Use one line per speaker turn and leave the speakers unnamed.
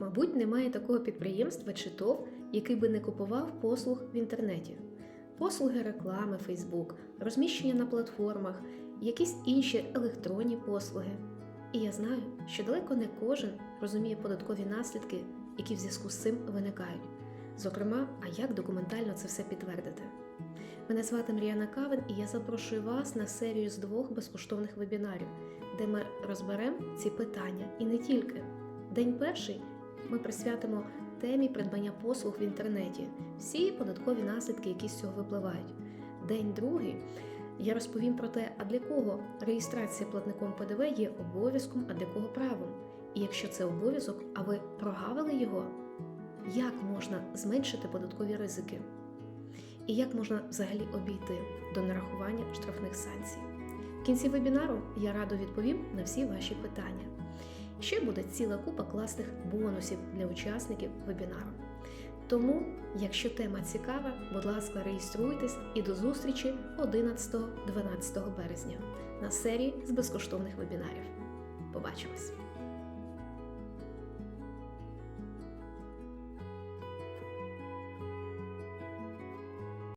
Мабуть, немає такого підприємства чи ТОВ, який би не купував послуг в інтернеті. Послуги реклами Facebook, розміщення на платформах, якісь інші електронні послуги. І я знаю, що далеко не кожен розуміє податкові наслідки, які в зв'язку з цим виникають. Зокрема, а як документально це все підтвердити. Мене звати Мріяна Кавин, і я запрошую вас на серію з двох безкоштовних вебінарів, де ми розберемо ці питання і не тільки. День перший ми присвятимо темі придбання послуг в інтернеті, всі податкові наслідки, які з цього випливають. День другий я розповім про те, а для кого реєстрація платником ПДВ є обов'язком, а для кого правом. І якщо це обов'язок, а ви прогавили його, як можна зменшити податкові ризики? І як можна взагалі обійти до нарахування штрафних санкцій? В кінці вебінару я радо відповім на всі ваші питання. Ще буде ціла купа класних бонусів для учасників вебінару. Тому, якщо тема цікава, будь ласка, реєструйтесь і до зустрічі 11-12 березня на серії з безкоштовних вебінарів. Побачимось!